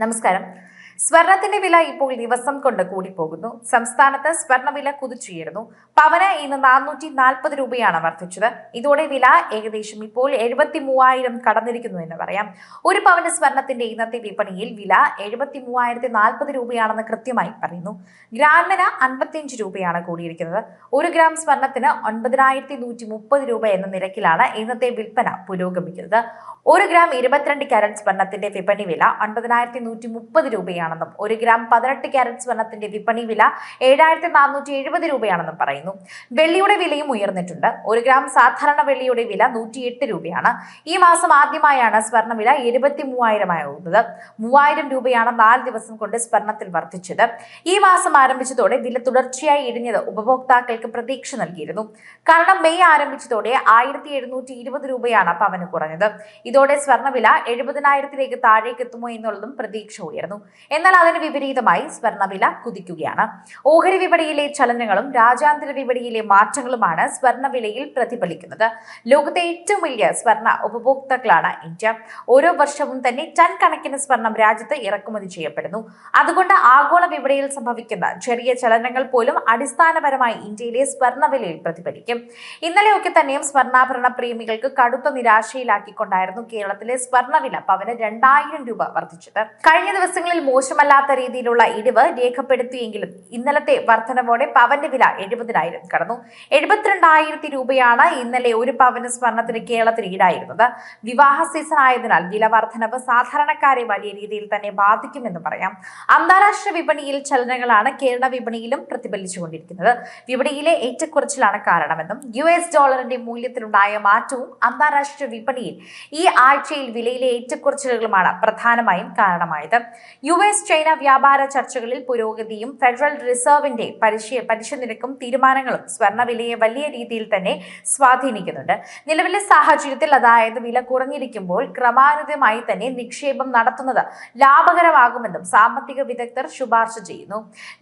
നമസ്കാരം. സ്വർണത്തിന്റെ വില ഇപ്പോൾ ദിവസം കൊണ്ട് കൂടിപ്പോകുന്നു. സംസ്ഥാനത്ത് സ്വർണവില കുതിച്ചുയരുന്നു. പവന ഇന്ന് നാനൂറ്റി നാൽപ്പത് രൂപയാണ് വർദ്ധിച്ചത്. ഇതോടെ വില ഏകദേശം ഇപ്പോൾ എഴുപത്തി മൂവായിരം കടന്നിരിക്കുന്നു എന്ന് പറയാം. ഒരു പവന് സ്വർണത്തിന്റെ ഇന്നത്തെ വിപണിയിൽ വില എഴുപത്തി മൂവായിരത്തി നാൽപ്പത് രൂപയാണെന്ന് കൃത്യമായി പറയുന്നു. ഗ്രാമിന് അൻപത്തിയഞ്ച് രൂപയാണ് കൂടിയിരിക്കുന്നത്. ഒരു ഗ്രാം സ്വർണത്തിന് ഒൻപതിനായിരത്തി നൂറ്റി മുപ്പത് രൂപ എന്ന നിരക്കിലാണ് ഇന്നത്തെ വിൽപ്പന പുരോഗമിക്കുന്നത്. ഒരു ഗ്രാം ഇരുപത്തിരണ്ട് കാരറ്റ് സ്വർണത്തിന്റെ വിപണി വില ഒൻപതിനായിരത്തി നൂറ്റി മുപ്പത് രൂപയാണെന്നും ഒരു ഗ്രാം പതിനെട്ട് ക്യാരറ്റ് സ്വർണത്തിന്റെ വിപണി വില ഏഴായിരത്തി നാനൂറ്റി എഴുപത് രൂപയാണെന്നും പറയുന്നു. വെള്ളിയുടെ വിലയും ഉയർന്നിട്ടുണ്ട്. ഒരു ഗ്രാം സാധാരണ വെള്ളിയുടെ വില നൂറ്റിയെട്ട് രൂപയാണ്. ഈ മാസം ആദ്യമായാണ് സ്വർണവില എഴുപത്തി മൂവായിരമാകുന്നത് മൂവായിരം രൂപയാണ് നാല് ദിവസം കൊണ്ട് സ്വർണത്തിൽ വർദ്ധിച്ചത്. ഈ മാസം ആരംഭിച്ചതോടെ വില തുടർച്ചയായി ഇടിഞ്ഞത് ഉപഭോക്താക്കൾക്ക് പ്രതീക്ഷ നൽകിയിരുന്നു. കാരണം മെയ് ആരംഭിച്ചതോടെ ആയിരത്തി എഴുന്നൂറ്റി ഇരുപത് രൂപയാണ് പവന് കുറഞ്ഞത്. ഇതോടെ സ്വർണവില എഴുപതിനായിരത്തിലേക്ക് താഴേക്ക് എത്തുമോ എന്നുള്ളതും പ്രതീക്ഷ ഉയർന്നു. എന്നാൽ അതിന് വിപരീതമായി സ്വർണവില കുതിക്കുകയാണ്. ഓഹരി വിപണിയിലെ ചലനങ്ങളും രാജ്യാന്തര വിപണിയിലെ മാറ്റങ്ങളുമാണ് സ്വർണവിലയിൽ പ്രതിഫലിക്കുന്നത്. ലോകത്തെ ഏറ്റവും വലിയ സ്വർണ ഉപഭോക്താക്കളാണ് ഇന്ത്യ. ഓരോ വർഷവും തന്നെ ടൺ കണക്കിന് സ്വർണം രാജ്യത്ത് ഇറക്കുമതി ചെയ്യപ്പെടുന്നു. അതുകൊണ്ട് ആഗോള വിപണിയിൽ സംഭവിക്കുന്ന ചെറിയ ചലനങ്ങൾ പോലും അടിസ്ഥാനപരമായി ഇന്ത്യയിലെ സ്വർണവിലയിൽ പ്രതിഫലിക്കും. ഇന്നലെയൊക്കെ തന്നെയും സ്വർണാഭരണ പ്രേമികൾക്ക് കടുത്ത നിരാശയിലാക്കിക്കൊണ്ടായിരുന്നു കേരളത്തിലെ സ്വർണവില പവന് രണ്ടായിരം രൂപ വർദ്ധിച്ചത്. കഴിഞ്ഞ ദിവസങ്ങളിൽ മോശമല്ലാത്ത രീതിയിലുള്ള ഇടിവ് രേഖപ്പെടുത്തിയെങ്കിലും ഇന്നലത്തെ വർധനവോടെ പവന്റെ വില എഴുപതിനായിരം കടന്നു. എഴുപത്തിരണ്ടായിരത്തി രൂപയാണ് ഇന്നലെ ഒരു പവന് സ്വർണത്തിന് കേരളത്തിൽ ഈടായിരുന്നത്. വിവാഹ സീസൺ ആയതിനാൽ വില വർധനവ് സാധാരണക്കാരെ വലിയ രീതിയിൽ തന്നെ ബാധിക്കുമെന്ന് പറയാം. അന്താരാഷ്ട്ര വിപണിയിൽ ചലനങ്ങളാണ് കേരള വിപണിയിലും പ്രതിഫലിച്ചുകൊണ്ടിരിക്കുന്നത്. വിപണിയിലെ ഏറ്റക്കുറച്ചിലാണ് കാരണമെന്നും യു എസ് ഡോളറിന്റെ മൂല്യത്തിലുണ്ടായ മാറ്റവും അന്താരാഷ്ട്ര വിപണിയിൽ ഈ ആഴ്ചയിൽ വിലയിലെ ഏറ്റക്കുറച്ചിലുകളുമാണ് പ്രധാനമായും കാരണമായത്. യു എസ് ചൈന വ്യാപാര ചർച്ചകളിൽ പുരോഗതിയും ഫെഡറൽ റിസർവിന്റെ പലിശ പലിശ നിരക്കും തീരുമാനങ്ങളും സ്വർണവിലയെ വലിയ രീതിയിൽ തന്നെ സ്വാധീനിക്കുന്നുണ്ട്. നിലവിലെ സാഹചര്യത്തിൽ അതായത് വില കുറഞ്ഞിരിക്കുമ്പോൾ ക്രമാനുഗതമായി തന്നെ നിക്ഷേപം നടത്തുന്നത് ലാഭകരമാകുമെന്നും സാമ്പത്തിക വിദഗ്ധർ ശുപാർശ ചെയ്യുന്നു.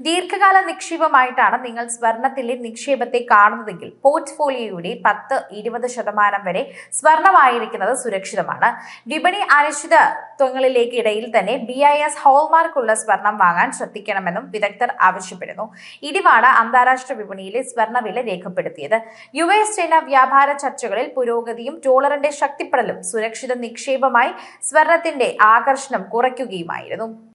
ദീർഘകാല നിക്ഷേപമായിട്ടാണ് നിങ്ങൾ സ്വർണത്തിലെ നിക്ഷേപത്തെ കാണുന്നതെങ്കിൽ പോർട്ട്ഫോളിയോയുടെ പത്ത് ഇരുപത് ശതമാനം വരെ സ്വർണമായിരിക്കുന്നത് സുരക്ഷിതമാണ്. വിപണി അനിശ്ചിതത്വങ്ങളിലേക്ക് ഇടയിൽ തന്നെ ബി ഐ എസ് ഹോൾമാർക്ക് ഉള്ള സ്വർണം വാങ്ങാൻ ശ്രദ്ധിക്കണമെന്നും വിദഗ്ധർ ആവശ്യപ്പെടുന്നു. ഇടിവാണ് അന്താരാഷ്ട്ര വിപണിയിലെ സ്വർണവില രേഖപ്പെടുത്തിയത്. യു എസ് ചൈന വ്യാപാര ചർച്ചകളിൽ പുരോഗതിയും ഡോളറിന്റെ ശക്തിപ്പെടലും സുരക്ഷിത നിക്ഷേപമായി സ്വർണത്തിന്റെ ആകർഷണം കുറയ്ക്കുകയുമായിരുന്നു.